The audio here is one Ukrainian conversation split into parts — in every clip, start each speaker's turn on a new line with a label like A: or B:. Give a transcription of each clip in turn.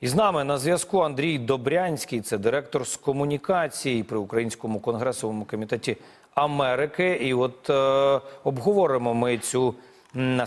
A: І з нами на зв'язку Андрій Добрянський, це директор з комунікації при Українському конгресовому комітеті Америки. І от е, обговоримо ми цю,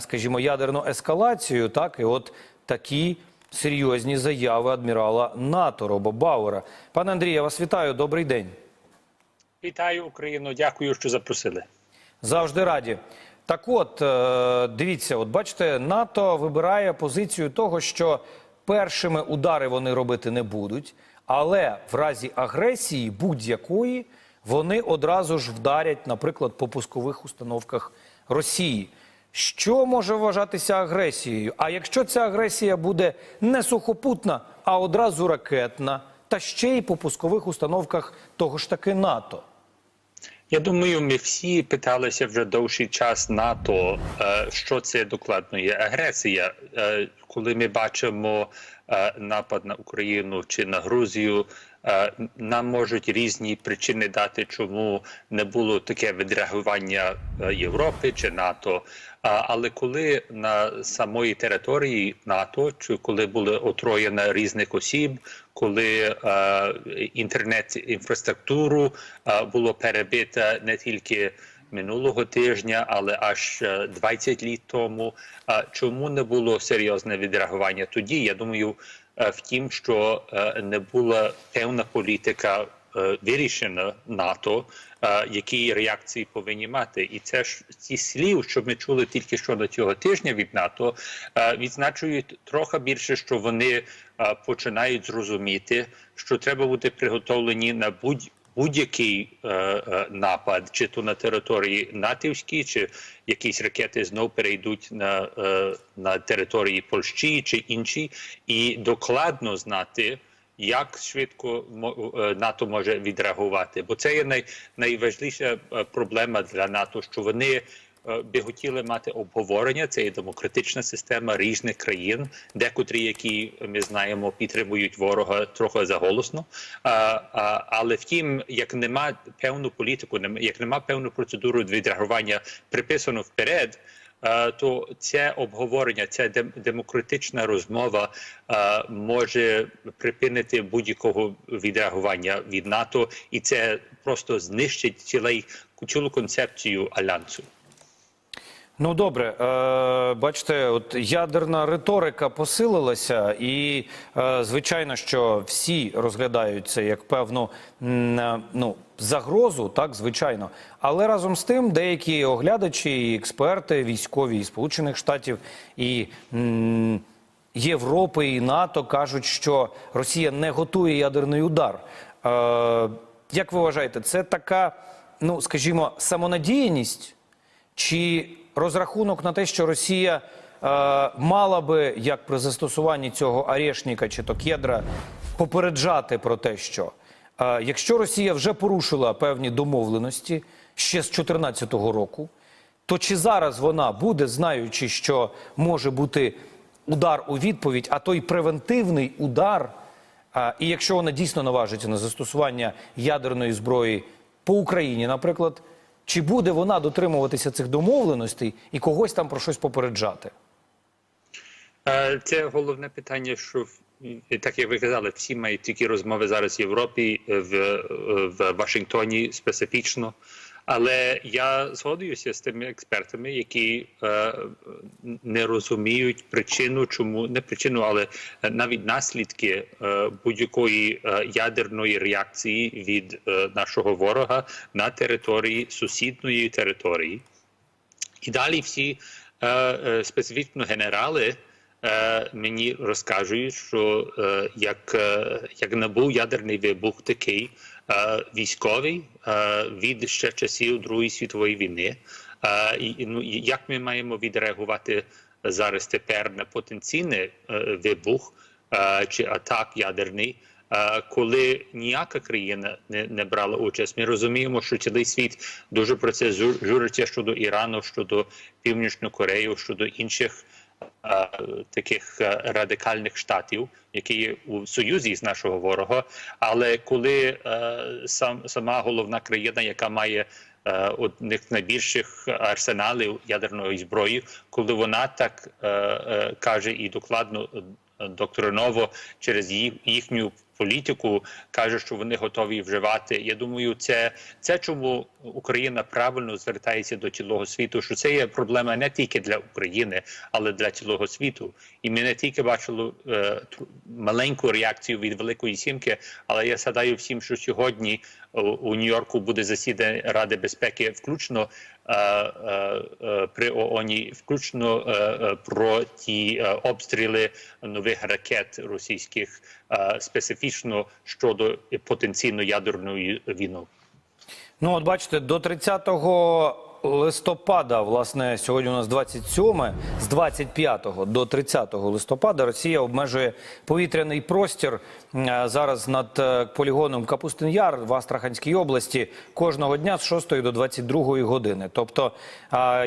A: скажімо, ядерну ескалацію. Так, і от такі серйозні заяви адмірала НАТО Роба Бауера. Пане Андрій, я вас вітаю. Добрий день.
B: Вітаю Україну, дякую, що запросили.
A: Завжди раді. Так от, е, дивіться, от бачите, НАТО вибирає позицію того, що першими удари вони робити не будуть, але в разі агресії будь-якої вони одразу ж вдарять, наприклад, по пускових установках Росії. Що може вважатися агресією? А якщо ця агресія буде не сухопутна, а одразу ракетна, та ще й по пускових установках того ж таки НАТО?
B: Я думаю, ми всі питалися вже довший час НАТО, е, що це докладно є агресія. Е, Коли ми бачимо е, напад на Україну чи на Грузію, нам можуть різні причини дати, чому не було таке відреагування е, Європи чи НАТО. Але коли на самої території НАТО, чи коли були отроєно різних осіб, коли е, інтернет інфраструктуру е, було перебито не тільки минулого тижня, але аж е, 20 літ тому. Е, чому не було серйозне відреагування тоді? Я думаю, е, в тім, що е, не була певна політика е, вирішена НАТО, е, які реакції повинні мати, і це ж ці слів, що ми чули тільки що до цього тижня від НАТО, е, відзначують трохи більше, що вони е, починають зрозуміти, що треба бути приготовлені на будь будь-який е, е, напад, чи то на території натівській, чи якісь ракети знов перейдуть на, е, на території Польщі чи інші, і докладно знати. Як швидко е, НАТО може відреагувати? Бо це є най, найважливіша е, проблема для НАТО, що вони би хотіли мати обговорення. Це є демократична система різних країн, декотрі, які ми знаємо, підтримують ворога трохи заголосно. А, а, але втім, як нема певну політику, як нема певну процедуру відреагування приписано вперед. е, То це обговорення, ця демократична розмова е, може припинити будь-якого відреагування від НАТО, і це просто знищить цілий цілу концепцію альянсу.
A: Ну добре, е, бачите, от ядерна риторика посилилася, і е, звичайно, що всі розглядають це як певну м, е, ну, загрозу, так звичайно. Але разом з тим, деякі оглядачі, і експерти, військові і Сполучених Штатів і м, Європи і НАТО кажуть, що Росія не готує ядерний удар. Е, як ви вважаєте, це така, ну скажімо, самонадіяність? Чи розрахунок на те, що Росія е, мала би, як при застосуванні цього арешника чи то кедра, попереджати про те, що е, якщо Росія вже порушила певні домовленості ще з 2014 року, то чи зараз вона буде, знаючи, що може бути удар у відповідь, а той превентивний удар, а, і якщо вона дійсно наважиться на застосування ядерної зброї по Україні, наприклад, чи буде вона дотримуватися цих домовленостей і когось там про щось попереджати?
B: Е, Це головне питання, що так як ви казали, всі мають такі розмови зараз в Європі, в, в Вашингтоні специфічно. Але я згодуюся з тими експертами, які е, не розуміють причину, чому не причину, але навіть наслідки е, будь-якої е, ядерної реакції від е, нашого ворога на території сусідньої території. І далі всі е, е, специфічно генерали е, мені розкажуть, що е, як, е, як не ядерний вибух такий е, військовий від ще часів Другої світової війни, ну, як ми маємо відреагувати зараз тепер на потенційний вибух чи атак ядерний? Коли ніяка країна не, не брала участь. Ми розуміємо, що цілий світ дуже про це жу- журиться щодо Ірану, щодо Північної Кореї, щодо інших таких е, радикальних штатів, які є у союзі з нашого ворога. Але коли е, сам сама головна країна, яка має е, одних найбільших арсеналів ядерної зброї, коли вона так е, е, каже і докладно е, через їхню політику каже, що вони готові вживати. Я думаю, це, це чому Україна правильно звертається до цілого світу. Що це є проблема не тільки для України, але для цілого світу. І ми не тільки бачили е, маленьку реакцію від Великої Сімки, але я згадаю всім, що сьогодні у, у Нью-Йорку буде засідання Ради безпеки, включно при включно е, е, про ті е, обстріли нових ракет російських, е, специфічно щодо потенційно ядерної війни.
A: Ну, от бачите, до 30 листопада, власне, сьогодні у нас 27, з 25 до 30 листопада Росія обмежує повітряний простір зараз над е, полігоном Капустин Яр в Астраханській області кожного дня з 6 до 22 години. Тобто,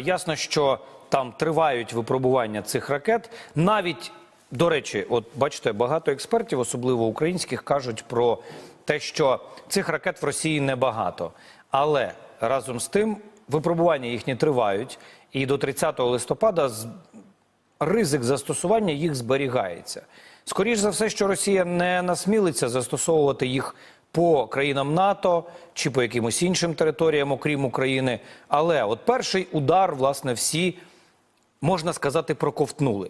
A: ясно, що там тривають випробування цих ракет. Навіть до речі, от бачите, багато експертів, особливо українських, кажуть про те, що цих ракет в Росії небагато. Але разом з тим випробування їхні тривають, і до 30 листопада ризик застосування їх зберігається. Скоріше за все, що Росія не насмілиться застосовувати їх по країнам НАТО чи по якимось іншим територіям, окрім України. Але от перший удар, власне, всі можна сказати, проковтнули.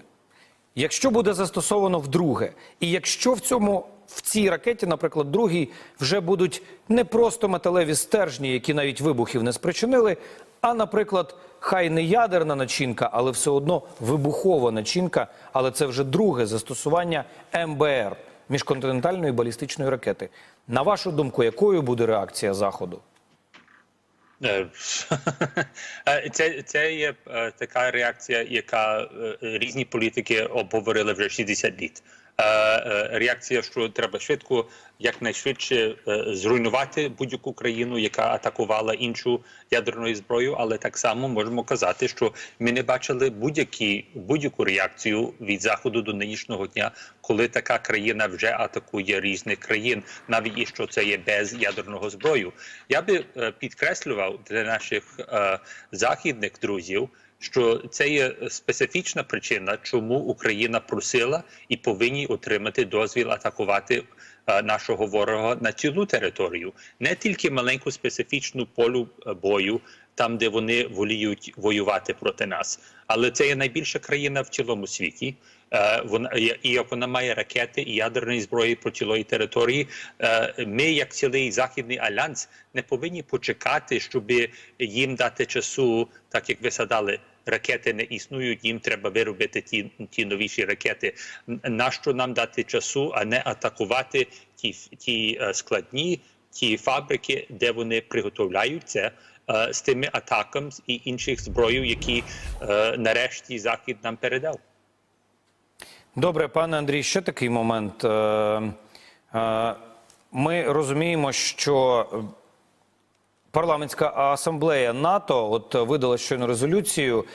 A: Якщо буде застосовано вдруге, і якщо в цьому в цій ракеті, наприклад, другій, вже будуть не просто металеві стержні, які навіть вибухів не спричинили, а, наприклад, хай не ядерна начинка, але все одно вибухова начинка, але це вже друге застосування МБР міжконтинентальної балістичної ракети. На вашу думку, якою буде реакція Заходу?
B: Е, е, Це, це є е, така реакція, яка різні політики обговорили вже 60 літ. Е, е, Реакція, що треба швидко, якнайшвидше е, зруйнувати будь-яку країну, яка атакувала іншу ядерною зброєю, але так само можемо казати, що ми не бачили будь-які будь-яку реакцію від заходу до нинішнього дня, коли така країна вже атакує різних країн, навіть і що це є без ядерного зброю. Я би підкреслював для наших західних друзів. Що це є специфічна причина, чому Україна просила і повинні отримати дозвіл атакувати е, нашого ворога на цілу територію, не тільки маленьку специфічну полю е, бою, там де вони воліють воювати проти нас, але це є найбільша країна в цілому світі. Е, Вона і як вона має ракети і ядерної зброї по цілої території. е, Ми, як цілий західний альянс, не повинні почекати, щоб їм дати часу, так як ви садали. Ракети не існують, їм треба виробити ті, ті новіші ракети. Нащо нам дати часу, а не атакувати ті, ті е, складні, ті фабрики, де вони приготовляють це е, з тими атаками і інших зброїв, які е, нарешті Захід нам передав.
A: Добре, пане Андрій, ще такий момент. Е, е, Ми розуміємо, що парламентська асамблея НАТО от видала щойно резолюцію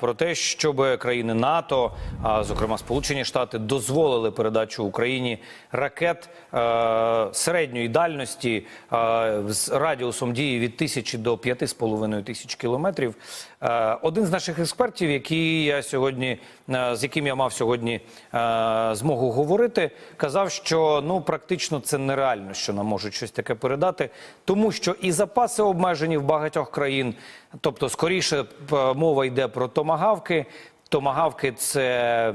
A: про те, щоб країни НАТО, а зокрема Сполучені Штати, дозволили передачу Україні ракет е, середньої дальності е, з радіусом дії від тисячі до п'яти з половиною тисяч кілометрів. Е, Один з наших експертів, який я сьогодні е, з яким я мав сьогодні е, змогу говорити, казав, що ну практично це нереально, що нам можуть щось таке передати, тому що і запаси обмежені в багатьох країн. Тобто, скоріше мова йде про томагавки. Томагавки це.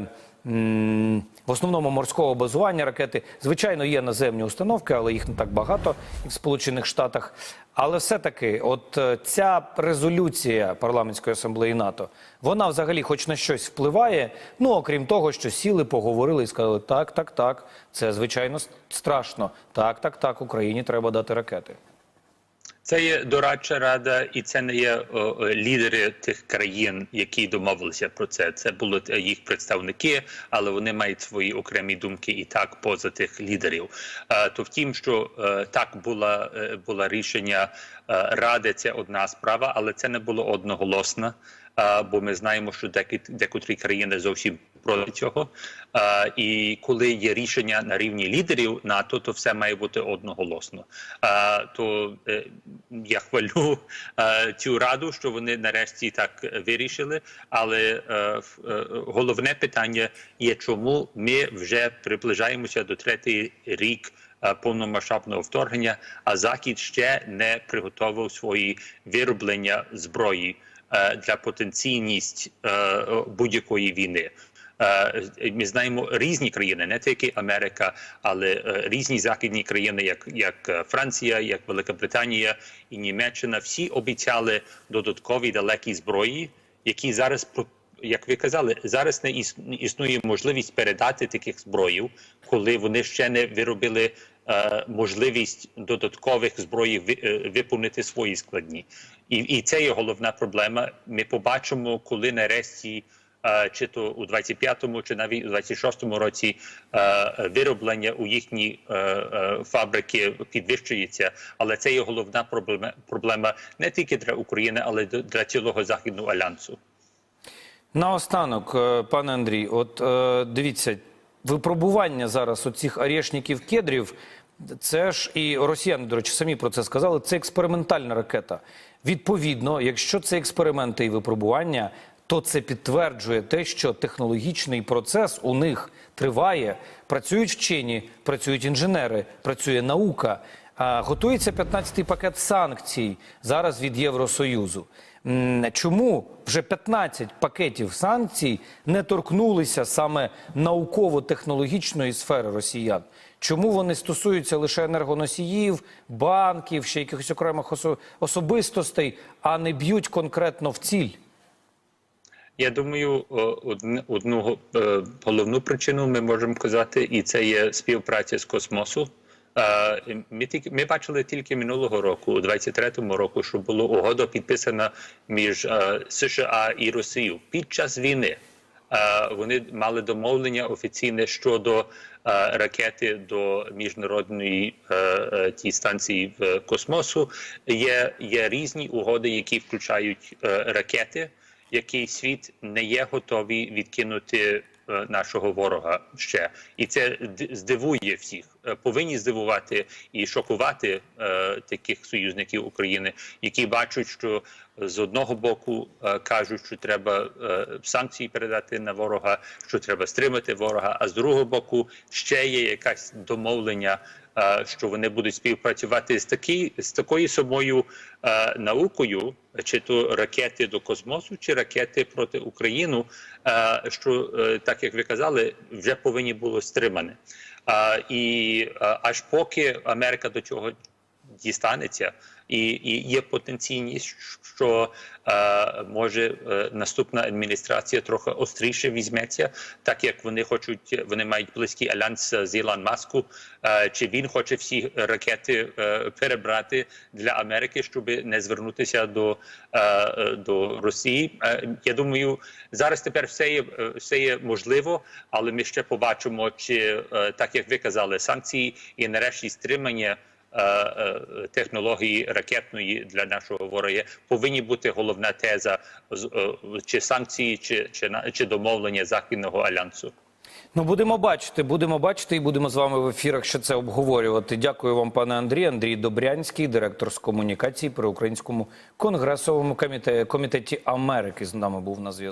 A: В основному морського базування ракети. Звичайно, є наземні установки, але їх не так багато, в Сполучених Штатах. Але все-таки, от е, ця резолюція парламентської асамблеї НАТО, вона взагалі хоч на щось впливає. Ну окрім того, що сіли, поговорили і сказали, так, так, так, це звичайно страшно. Так, так, так, Україні треба дати ракети.
B: Це є дорадча рада, і це не є о, лідери тих країн, які домовилися про це. Це були е, їх представники, але вони мають свої окремі думки і так поза тих лідерів. А, то втім, що е, так була е, було рішення Ради це одна справа, але це не було одноголосно. Бо ми знаємо, що декі- декотрі країни зовсім проти цього. І коли є рішення на рівні лідерів НАТО, то все має бути одноголосно. То е, я хвалю цю раду, що вони нарешті так вирішили. Але е, е, головне питання є, чому ми вже приближаємося до третій рік повномасштабного вторгнення, а Захід ще не приготував свої вироблення зброї для потенційність е, будь-якої війни. Е, Ми знаємо різні країни, не тільки Америка, але е, різні західні країни, як, як е, Франція, як Велика Британія і Німеччина, всі обіцяли додаткові далекі зброї, які зараз як ви казали, зараз не іс- існує можливість передати таких зброїв, коли вони ще не виробили е, можливість додаткових зброї е, виповнити свої складні. І, і це є головна проблема. Ми побачимо, коли нарешті. е, Чи то у 25-му, чи навіть у 26-му році е, вироблення у їхні е, е, фабрики підвищується, але це є головна проблема, проблема не тільки для України, але й для цілого західного альянсу.
A: Наостанок, е, пане Андрій, от е, дивіться, випробування зараз оцих орешників кедрів, це ж і росіяни, до речі, самі про це сказали. Це експериментальна ракета. Відповідно, якщо це експерименти і випробування, то це підтверджує те, що технологічний процес у них триває. Працюють вчені, працюють інженери, працює наука. Готується 15-й пакет санкцій зараз від Євросоюзу. Чому вже 15 пакетів санкцій не торкнулися саме науково-технологічної сфери росіян? Чому вони стосуються лише енергоносіїв, банків, ще якихось окремих особистостей, а не б'ють конкретно в ціль?
B: Я думаю, одну е, головну причину ми можемо казати, і це є співпраця з космосу. Ми тільки ми бачили тільки минулого року, у 23-му року, що була угода підписана між США і Росією під час війни. Вони мали домовлення офіційне щодо ракети до міжнародної е, станції в космосу. Є, є різні угоди, які включають ракети який світ не є готовий відкинути нашого ворога ще, і це здивує всіх. Е, Повинні здивувати і шокувати е, таких союзників України, які бачать, що з одного боку е, кажуть, що треба е, санкції передати на ворога, що треба стримати ворога, а з другого боку ще є якась домовлення. Що вони будуть співпрацювати з такі з такою самою наукою, чи то ракети до космосу, чи ракети проти України, е, що е, так як ви казали, вже повинні було стримане. І аж поки Америка до цього дістанеться, і, і є потенційність, що е, може е, наступна адміністрація трохи остріше візьметься, так як вони хочуть, вони мають близький альянс з Ілон Маску. Е, чи він хоче всі ракети е, перебрати для Америки, щоб не звернутися до, е, до Росії? Е, я думаю, зараз тепер все є е, все є можливо, але ми ще побачимо, чи е, так як ви казали, санкції і нарешті стримання технології ракетної для нашого ворога повинні бути головна теза е, чи санкції, чи, чи, чи домовлення західного альянсу.
A: Ну, будемо бачити, будемо бачити і будемо з вами в ефірах ще це обговорювати. Дякую вам, пане Андрій. Андрій Добрянський, директор з комунікації при Українському конгресовому комітеті Америки з нами був на зв'язку.